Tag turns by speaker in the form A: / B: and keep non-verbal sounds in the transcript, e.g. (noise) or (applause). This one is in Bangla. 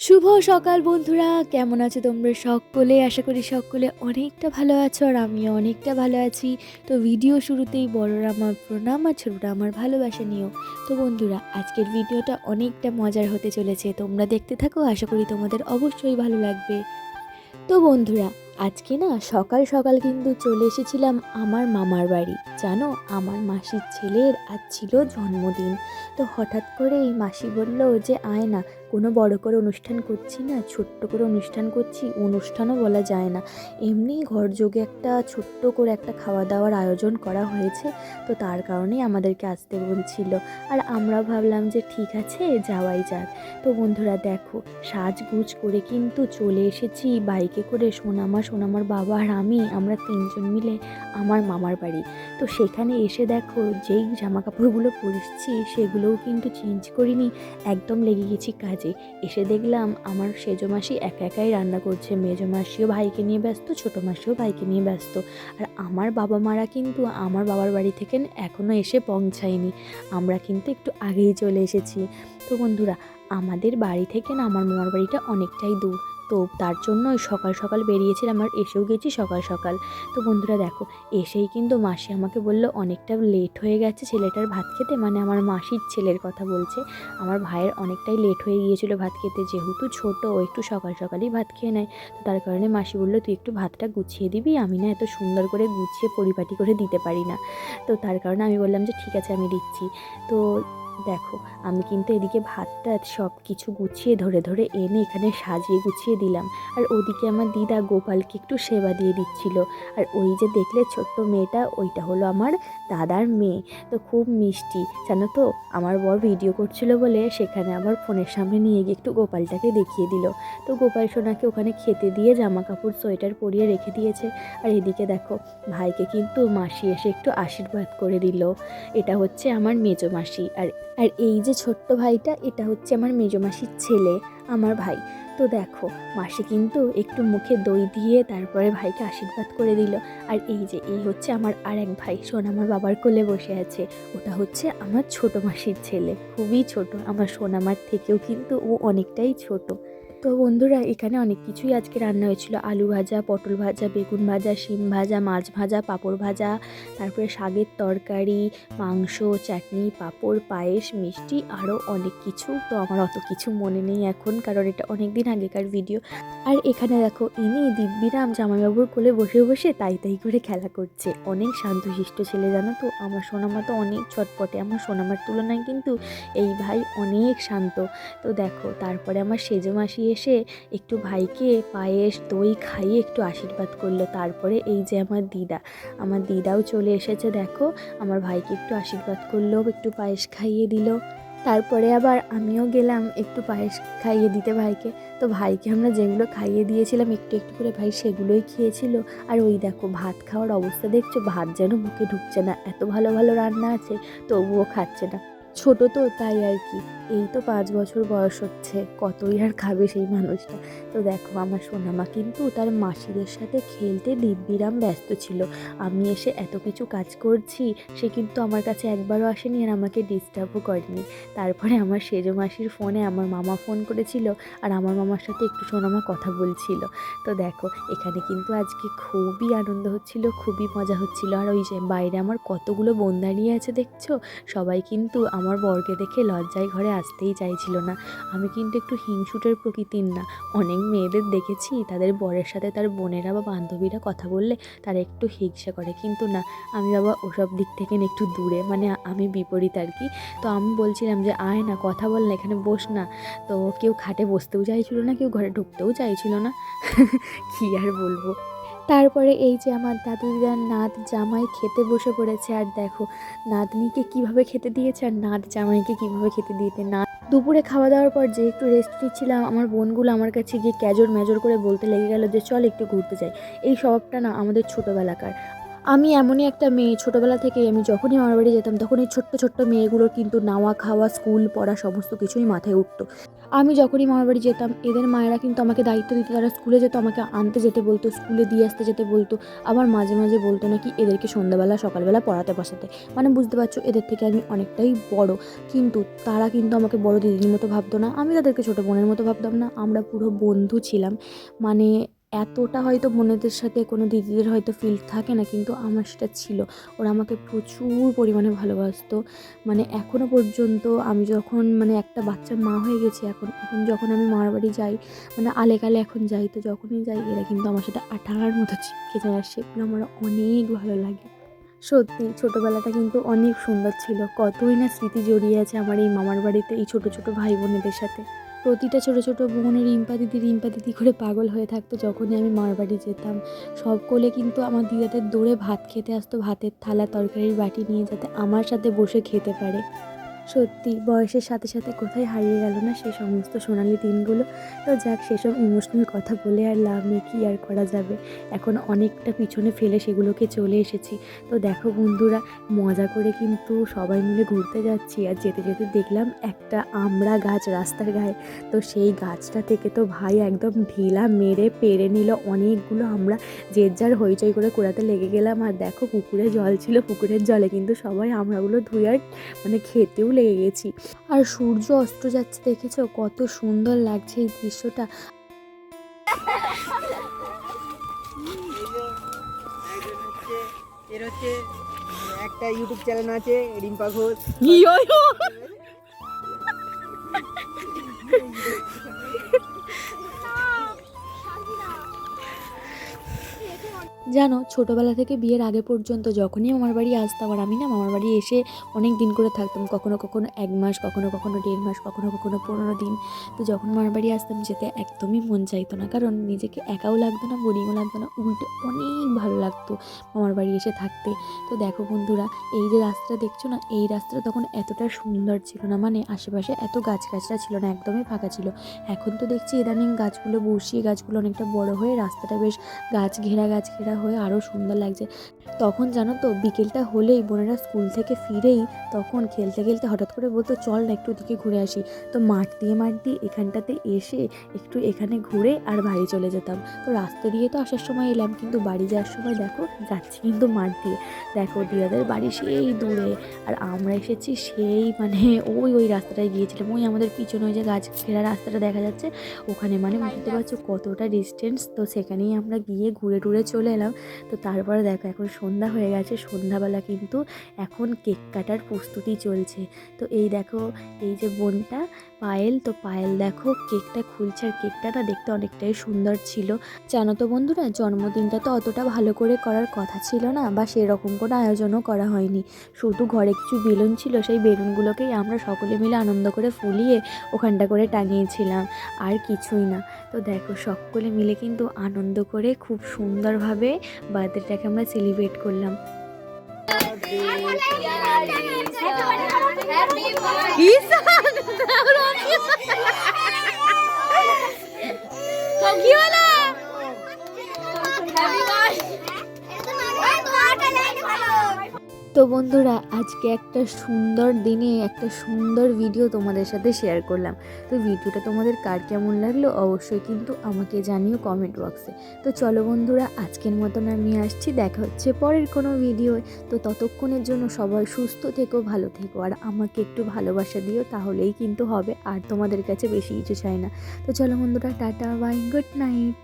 A: শুভ সকাল বন্ধুরা, কেমন আছো তোমরা সকলে? আশা করি সকলে অনেকটা ভালো আছো আর আমিও অনেকটা ভালো আছি। তো ভিডিও শুরুতেই বড়রা আমার প্রণাম আর ছোটরা আমার ভালোবাসা নিও তো বন্ধুরা, আজকের ভিডিওটা অনেকটা মজার হতে চলেছে। তোমরা দেখতে থাকো, আশা করি তোমাদের অবশ্যই ভালো লাগবে। তো বন্ধুরা, আজকে না সকাল সকাল কিন্তু চলে এসেছিলাম আমার মামার বাড়ি। জানো, আমার মাসির ছেলের আজ ছিল জন্মদিন। তো হঠাৎ করে এই মাসি বলল যে, আয় না কোনো বড় করে অনুষ্ঠান করছি না, ছোট্ট করে অনুষ্ঠান করছি, অনুষ্ঠানও বলা যায় না। এমনি ঘর যোগে একটা ছোট্ট করে একটা খাওয়া দাওয়ার আয়োজন করা হয়েছে, তো তার কারণেই আমাদেরকে আসতে বলছিল। আর আমরা ভাবলাম যে ঠিক আছে, যাওয়াই যাক। তো বন্ধুরা দেখো, সাজগুজ করে কিন্তু চলে এসেছি, বাইকে করে সোনামা, সোনামার বাবা আর আমি, আমরা তিনজন মিলে আমার মামার বাড়ি। তো সেখানে এসে দেখো, যেই জামা কাপড়গুলো পরেছি, সেগুলোও কিন্তু চেঞ্জ করিনি, একদম লেগে গেছি কাজে। এসে দেখলাম আমার সেজমাসি একা একাই রান্না করছে। মেজমাসিও ভাইকে নিয়ে ব্যস্ত ছোটো মাসিও ভাইকে নিয়ে ব্যস্ত। আর আমার বাবা মারা কিন্তু আমার বাবার বাড়ি থেকে এখনও এসে পৌঁছায়নি। আমরা কিন্তু একটু আগেই চলে এসেছি। তো বন্ধুরা, আমাদের বাড়ি থেকে না আমার মামার বাড়িটা অনেকটাই দূর। তো তার জন্য সকাল সকাল বেরিয়েছিলাম আর এসেও গেছি সকাল সকাল। তো বন্ধুরা দেখো, এসেই কিন্তু মাসি আমাকে বলল, অনেকটা লেট হয়ে গেছে ছেলেটার ভাত খেতে। মানে আমার মাসির ছেলের কথা বলছে। আমার ভাইয়ের অনেকটাই লেট হয়ে গিয়েছিল ভাত খেতে, যেহেতু ছোট, ও একটু সকাল সকালই ভাত খেয়ে নেয়। তো তার কারণে মাসি বলল, তুই একটু ভাতটা গুছিয়ে দিবি, আমি না এত সুন্দর করে গুছিয়ে পরিপাটি করে দিতে পারি না। তো তার কারণে আমি বললাম যে, ঠিক আছে, আমি দিচ্ছি। তো দেখো, আমি কিন্তু এদিকে ভাতটা সব কিছু গুছিয়ে ধরে ধরে এনে এখানে সাজিয়ে গুছিয়ে দিলাম। আর ওদিকে আমার দিদা গোপালকে একটু সেবা দিয়ে দিচ্ছিল। আর ওই যে দেখলে ছোট্ট মেয়েটা, ওইটা হলো আমার দাদার মেয়ে। তো খুব মিষ্টি, জানো তো? আমার বর ভিডিও করছিল বলে সেখানে আমার ফোনের সামনে নিয়ে গিয়ে একটু গোপালটাকে দেখিয়ে দিল। তো গোপাল সোনাকে ওখানে খেতে দিয়ে জামা কাপড় সোয়েটার পরিয়ে রেখে দিয়েছে। আর এদিকে দেখো, ভাইকে কিন্তু মাসি এসে একটু আশীর্বাদ করে দিল। এটা হচ্ছে আমার মেজো মাসি। আর আর এই যে ছোট্ট ভাইটা, এটা হচ্ছে আমার মেজমাসির ছেলে, আমার ভাই। তো দেখো, মাসি কিন্তু একটু মুখে দই দিয়ে তারপরে ভাইকে আশীর্বাদ করে দিল। আর এই যে, এই হচ্ছে আমার আর এক ভাই শোন আমার বাবার কোলে বসে আছে। ওটা হচ্ছে আমার ছোট মাসির ছেলে, খুবই ছোট। আমার সোনামার থেকেও কিন্তু ও অনেকটাই ছোট। তো বন্ধুরা, এখানে অনেক কিছুই আজকে রান্না হয়েছিল। আলু ভাজা, পটল ভাজা, বেগুন ভাজা, শিম ভাজা, মাছ ভাজা, পাঁপড় ভাজা, তারপরে শাকের তরকারি, মাংস, চাটনি, পাঁপড়, পায়েস, মিষ্টি আরও অনেক কিছু। তো আমার অত কিছু মনে নেই এখন, কারণ এটা অনেক দিন আগেকার ভিডিও। আর এখানে দেখো, ইনি দিব্যিরাম জামাইবাবুর কোলে বসে বসে তাই তাই করে খেলা করছে। অনেক শান্তশিষ্ট ছেলে, জানো তো? আমার সোনামা তো অনেক ছটপটে। আমার সোনামার তুলনায় কিন্তু এই ভাই অনেক শান্ত। তো দেখো, তারপরে আমার সেজো মাসি এসে একটু ভাইকে পায়েস, দই খাইয়ে একটু আশীর্বাদ করল। তারপরে এই যে আমার দিদা, আমার দিদাও চলে এসেছে দেখো। আমার ভাইকে একটু আশীর্বাদ করল, একটু পায়েস খাইয়ে দিল। তারপরে আবার আমিও গেলাম একটু পায়েস খাইয়ে দিতে ভাইকে। তো ভাইকে আমরা যেগুলো খাইয়ে দিয়েছিলাম, একটু একটু করে ভাই সেগুলোই খেয়েছিল। আর ওই দেখো, ভাত খাওয়ার অবস্থা দেখছ, ভাত যেন মুখে ঢুকছে না। এত ভালো ভালো রান্না আছে, তবুও খাচ্ছে না। ছোট তো, তাই আর কি। এই তো পাঁচ বছর বয়স হচ্ছে, কতই আর খাবে সেই মানুষটা। তো দেখো আমার সোনামা, কিন্তু তার মাসিদের সাথে খেলতে দিব্যিরাম ব্যস্ত ছিল। আমি এসে এত কিছু কাজ করছি, সে কিন্তু আমার কাছে একবারও আসেনি আর আমাকে ডিস্টার্বও করেনি। তারপরে আমার সেজো মাসির ফোনে আমার মামা ফোন করেছিল আর আমার মামার সাথে একটু সোনামা কথা বলছিল। তো দেখো, এখানে কিন্তু আজকে খুবই আনন্দ হচ্ছিল, খুবই মজা হচ্ছিল। আর ওই যে বাইরে আমার কতগুলো বোন দাঁড়িয়ে আছে দেখছ? সবাই কিন্তু আমার বরকে দেখে লজ্জায় ঘরে আসতেই চাইছিল না। আমি কিন্তু একটু হিংসুটের প্রকৃতির না। অনেক মেয়েদের দেখেছি, তাদের বরের সাথে তার বোনেরা বা বান্ধবীরা কথা বললে তারা একটু হিংসা করে। কিন্তু না, আমি বাবা ওসব দিক থেকে একটু দূরে মানে আমি বিপরীত আর কি। তো আমি বলছিলাম যে, আয় না, কথা বল না, এখানে বস না। তো কেউ খাটে বসতেও চাইছিল না, কেউ ঘরে ঢুকতেও চাইছিল না। (laughs) কী আর বলব? তারপরে এই যে আমার দাদু নাদ নাত জামাই খেতে বসে পড়েছে, আর দেখো নাতনিকে কীভাবে খেতে দিয়েছে আর নাত জামাইকে কীভাবে খেতে দিয়েছে। না দুপুরে খাওয়া দাওয়ার পর যে একটু রেস্ট নিচ্ছিলাম, আমার বোনগুলো আমার কাছে গিয়ে ক্যাজর ম্যাজর করে বলতে লেগে গেল যে, চল একটু ঘুরতে যাই। এই স্বভাবটা না আমাদের ছোটোবেলাকার। আমি এমনই একটা মেয়ে, ছোটোবেলা থেকেই আমি যখনই মামার বাড়ি যেতাম তখন এই ছোট্ট ছোট্ট মেয়েগুলোর কিন্তু নাওয়া খাওয়া, স্কুল পড়া সমস্ত কিছুই মাথায় উঠতো। আমি যখনই মামার বাড়ি যেতাম, এদের মায়েরা কিন্তু আমাকে দায়িত্ব দিত, তারা স্কুলে যেত, আমাকে আনতে যেতে বলতো, স্কুলে দিয়ে আসতে যেতে বলতো, আবার মাঝে মাঝে বলতো নাকি এদেরকে সন্ধ্যাবেলা, সকালবেলা পড়াতে বসাতে। মানে বুঝতে পারছ, এদের থেকে আমি অনেকটাই বড়। কিন্তু তারা কিন্তু আমাকে বড় দিদির মতো ভাবতো না, আমি তাদেরকে ছোটো বোনের মতো ভাবতাম না, আমরা পুরো বন্ধু ছিলাম। মানে এতটা হয়তো বোনেদের সাথে কোনো দিদিদের হয়তো ফিল থাকে না, কিন্তু আমার সেটা ছিল। ওরা আমাকে প্রচুর পরিমাণে ভালোবাসতো। মানে এখনও পর্যন্ত আমি যখন মানে একটা বাচ্চার মা হয়ে গেছি, এখন এখন যখন আমি মার বাড়ি যাই মানে আলেকালে এখন যাই, তো যখনই যাই, এরা কিন্তু আমার সাথে আঠার মতো চিপকে যায়, আর সেগুলো আমার অনেক ভালো লাগে। সত্যি, ছোটোবেলাটা কিন্তু অনেক সুন্দর ছিল। কতই না স্মৃতি জড়িয়ে আছে আমার এই মামার বাড়িতে, এই ছোটো ছোটো ভাই বোনেদের সাথে। প্রতিটা ছোট ছোট বোনের রিম্পা দিদি রিম্পা দিদি করে পাগল হয়ে থাকতো যখনই আমি মার বাড়ি যেতাম। সব কোলে কিন্তু আমার দিদাদের দৌড়ে ভাত খেতে আসতো, ভাতের থালা, তরকারির বাটি নিয়ে যাতে আমার সাথে বসে খেতে পারে। সত্যি, বয়সের সাথে সাথে কোথায় হারিয়ে গেল না সেই সমস্ত সোনালি দিনগুলো? তো যাক, সেসব ইমোশনাল কথা বলে আর লাভ নেই, কী আর করা যাবে? এখন অনেকটা পিছনে ফেলে সেগুলোকে চলে এসেছি। তো দেখো বন্ধুরা, মজা করে কিন্তু সবাই মিলে ঘুরতে যাচ্ছি আর যেতে যেতে দেখলাম একটা আমড়া গাছ রাস্তার গায়ে। তো সেই গাছটা থেকে তো ভাই একদম ঢিলা মেরে পেরে নিল অনেকগুলো আমরা। যে যার হইচই করে কুড়াতে লেগে গেলাম। আর দেখো পুকুরে জল ছিল, পুকুরের জলে কিন্তু সবাই আমরাগুলো ধুয়ে আর মানে খেতেও লেগে গেছি। আর সূর্য অস্ত যাচ্ছে দেখেছ? কত সুন্দর লাগছে এই দৃশ্যটা।
B: এর হচ্ছে একটা ইউটিউব চ্যানেল আছে রিম্পা ঘোষ।
A: জানো, ছোটোবেলা থেকে বিয়ের আগে পর্যন্ত যখনই মামার বাড়ি আসতাম আর আমি না মামার বাড়ি এসে অনেক দিন করে থাকতাম, কখনো কখনো এক মাস, কখনো কখনো দেড় মাস, কখনো কখনো পনেরো দিন। তো যখন মামার বাড়ি আসতাম যেতে একদমই মন চাইতো না, কারণ নিজেকে একাও লাগতো না বোরিংও লাগতো না, উল্টে অনেক ভালো লাগতো মামার বাড়ি এসে থাকতে। তো দেখো বন্ধুরা, এই যে রাস্তাটা দেখছ না, এই রাস্তাটা তখন এতটা সুন্দর ছিল না মানে আশেপাশে এত গাছ গাছগাছরা ছিল না, একদমই ফাঁকা ছিল। এখন তো দেখছি ইদানিং গাছগুলো বসিয়ে, গাছগুলো অনেকটা বড় হয়ে রাস্তাটা বেশ গাছ ঘেরা গাছ ঘেরা হয়ে আরও সুন্দর লাগছে। তখন জানো তো বিকেলটা হলেই বোনেরা স্কুল থেকে ফিরেই তখন খেলতে খেলতে হঠাৎ করে বলতো চল না একটু ওদিকে ঘুরে আসি। তো মাঠ দিয়ে মাঠ দিয়ে এখানটাতে এসে একটু এখানে ঘুরে আর বাড়ি চলে যেতাম। তো রাস্তা দিয়ে তো আসার সময় এলাম কিন্তু বাড়ি যাওয়ার সময় দেখো যাচ্ছি কিন্তু মাঠ দিয়ে। দেখো দিদাদের বাড়ি সেই দূরে আর আমরা এসেছি সেই মানে ওই ওই রাস্তাটায় গিয়েছিলাম। ওই আমাদের পিছনে ওই যে গাছ ঘেরা রাস্তাটা দেখা যাচ্ছে ওখানে মানে বুঝতে পারছ কতটা ডিস্টেন্স তো সেখানেই আমরা গিয়ে ঘুরে টুরে চলে এলাম। তো তারপরে দেখো, এখন সন্ধ্যা হয়ে গেছে। সন্ধ্যাবেলা কিন্তু এখন কেক কাটার প্রস্তুতি চলছে। তো এই দেখো, এই যে বোনটা, পায়েল, তো পায়েল দেখো কেকটা খুলছে আর কেকটা না দেখতে অনেকটাই সুন্দর ছিল। জানো তো বন্ধুরা, জন্মদিনটা তো অতটা ভালো করে করার কথা ছিল না বা সেরকম কোনো আয়োজনও করা হয়নি। শুধু ঘরে কিছু বেলুন ছিল, সেই বেলুনগুলোকেই আমরা সকলে মিলে আনন্দ করে ফুলিয়ে ওখানটা করে টাঙিয়েছিলাম, আর কিছুই না। তো দেখো, সকলে মিলে কিন্তু আনন্দ করে খুব সুন্দরভাবে বার্থডেটাকে আমরা সেলিব্রেট করলাম। তো বন্ধুরা, আজকে একটা সুন্দর দিনে একটা সুন্দর ভিডিও তোমাদের সাথে শেয়ার করলাম। তো ভিডিওটা তোমাদের কার কেমন লাগল অবশ্যই কিন্তু আমাকে জানিও কমেন্ট বক্সে তো চলো বন্ধুরা, আজকের মতন আমি আসছি, দেখা হচ্ছে পরের কোনো ভিডিও তো ততক্ষণের জন্য সবাই সুস্থ থেকো, ভালো থেকো। আর আমাকে একটু ভালোবাসা দিও, তাহলেই কিন্তু হবে, আর তোমাদের কাছে বেশি কিছু চাই না। তো চলো বন্ধুরা, টাটা বাই গুড নাইট